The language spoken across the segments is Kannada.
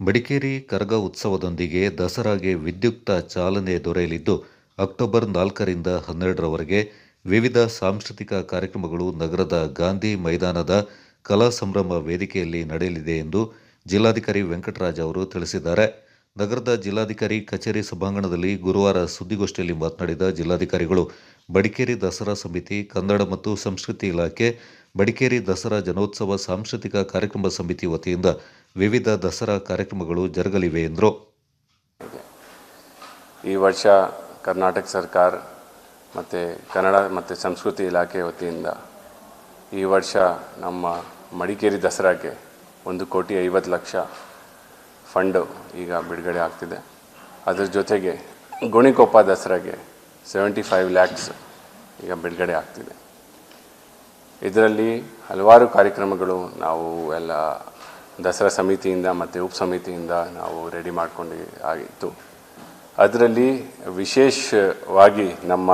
ಮಡಿಕೇರಿ ಕರಗ ಉತ್ಸವದೊಂದಿಗೆ ದಸರಾಗೆ ವಿದ್ಯುಕ್ತ ಚಾಲನೆ ದೊರೆಯಲಿದ್ದು, ಅಕ್ಟೋಬರ್ ನಾಲ್ಕರಿಂದ ಹನ್ನೆರಡರವರೆಗೆ ವಿವಿಧ ಸಾಂಸ್ಕೃತಿಕ ಕಾರ್ಯಕ್ರಮಗಳು ನಗರದ ಗಾಂಧಿ ಮೈದಾನದ ಕಲಾ ಸಂಭ್ರಮ ವೇದಿಕೆಯಲ್ಲಿ ನಡೆಯಲಿದೆ ಎಂದು ಜಿಲ್ಲಾಧಿಕಾರಿ ವೆಂಕಟರಾಜ್ ಅವರು ತಿಳಿಸಿದ್ದಾರೆ. ನಗರದ ಜಿಲ್ಲಾಧಿಕಾರಿ ಕಚೇರಿ ಸಭಾಂಗಣದಲ್ಲಿ ಗುರುವಾರ ಸುದ್ದಿಗೋಷ್ಠಿಯಲ್ಲಿ ಮಾತನಾಡಿದ ಜಿಲ್ಲಾಧಿಕಾರಿಗಳು ಬಡಿಕೇರಿ ದಸರಾ ಸಮಿತಿ, ಕನ್ನಡ ಮತ್ತು ಸಂಸ್ಕೃತಿ ಇಲಾಖೆ ಬಡಿಕೇರಿ ದಸರಾ ಜನೋತ್ಸವ ಸಾಂಸ್ಕೃತಿಕ ಕಾರ್ಯಕ್ರಮ ಸಮಿತಿ ವತಿಯಿಂದ ವಿವಿಧ ದಸರಾ ಕಾರ್ಯಕ್ರಮಗಳು ಜರುಗಲಿವೆ ಎಂದರು. ಈ ವರ್ಷ ಕರ್ನಾಟಕ ಸರ್ಕಾರ ಮತ್ತು ಕನ್ನಡ ಮತ್ತು ಸಂಸ್ಕೃತಿ ಇಲಾಖೆ ವತಿಯಿಂದ ಈ ವರ್ಷ ನಮ್ಮ ಮಡಿಕೇರಿ ದಸರಾಗೆ ಒಂದು ಕೋಟಿ ಐವತ್ತು ಲಕ್ಷ ಫಂಡು ಈಗ ಬಿಡುಗಡೆ ಆಗ್ತಿದೆ. ಅದರ ಜೊತೆಗೆ ಗುಣಿಕೊಪ್ಪ ದಸರಾಗೆ ಸೆವೆಂಟಿ ಫೈವ್ ಲ್ಯಾಕ್ಸ್ ಈಗ ಬಿಡುಗಡೆ ಆಗ್ತಿದೆ. ಇದರಲ್ಲಿ ಹಲವಾರು ಕಾರ್ಯಕ್ರಮಗಳು ನಾವು ಎಲ್ಲ ದಸರಾ ಸಮಿತಿಯಿಂದ ಮತ್ತು ಉಪ ಸಮಿತಿಯಿಂದ ನಾವು ರೆಡಿ ಮಾಡ್ಕೊಂಡು ಆಗಿತ್ತು. ಅದರಲ್ಲಿ ವಿಶೇಷವಾಗಿ ನಮ್ಮ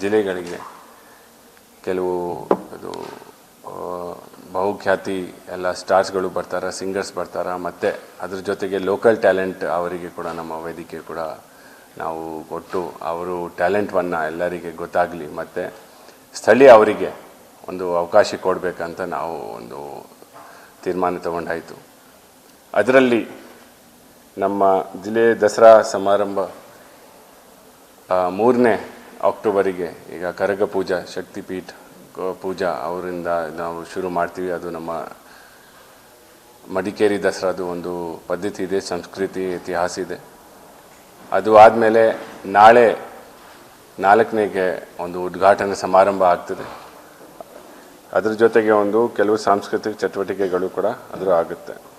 ಜಿಲ್ಲೆಗಳಿಗೆ ಕೆಲವು ಇದು ಬಹುಖ್ಯಾತಿ ಎಲ್ಲ ಸ್ಟಾರ್ಸ್ಗಳು ಬರ್ತಾರೆ, ಸಿಂಗರ್ಸ್ ಬರ್ತಾರೆ, ಮತ್ತು ಅದ್ರ ಜೊತೆಗೆ ಲೋಕಲ್ ಟ್ಯಾಲೆಂಟ್ ಅವರಿಗೆ ಕೂಡ ನಮ್ಮ ವೇದಿಕೆ ಕೂಡ ನಾವು ಕೊಟ್ಟು ಅವರು ಟ್ಯಾಲೆಂಟನ್ನು ಎಲ್ಲರಿಗೆ ಗೊತ್ತಾಗಲಿ, ಮತ್ತು ಸ್ಥಳೀಯ ಅವರಿಗೆ ಒಂದು ಅವಕಾಶ ಕೊಡಬೇಕಂತ ನಾವು ಒಂದು ತೀರ್ಮಾನ ತಗೊಂಡಾಯಿತು. ಅದರಲ್ಲಿ ನಮ್ಮ ಜಿಲ್ಲೆ ದಸರಾ ಸಮಾರಂಭ ಮೂರನೇ ಅಕ್ಟೋಬರಿಗೆ ಈಗ ಕರಗ ಪೂಜಾ, ಶಕ್ತಿಪೀಠ ಪೂಜಾ ಅವರಿಂದ ನಾವು ಶುರು ಮಾಡ್ತೀವಿ. ಅದು ನಮ್ಮ ಮಡಿಕೇರಿ ದಸರಾದು ಒಂದು ಪದ್ಧತಿ ಇದೆ, ಸಂಸ್ಕೃತಿ ಇತಿಹಾಸ ಇದೆ. ಅದು ಆದಮೇಲೆ ನಾಳೆ ನಾಲ್ಕನೇಗೆ ಒಂದು ಉದ್ಘಾಟನಾ ಸಮಾರಂಭ ಆಗ್ತದೆ. ಅದ್ರ ಜೊತೆಗೆ ಒಂದು ಕೆಲವು ಸಾಂಸ್ಕೃತಿಕ ಚಟುವಟಿಕೆಗಳು ಕೂಡ ಅದರ ಆಗುತ್ತೆ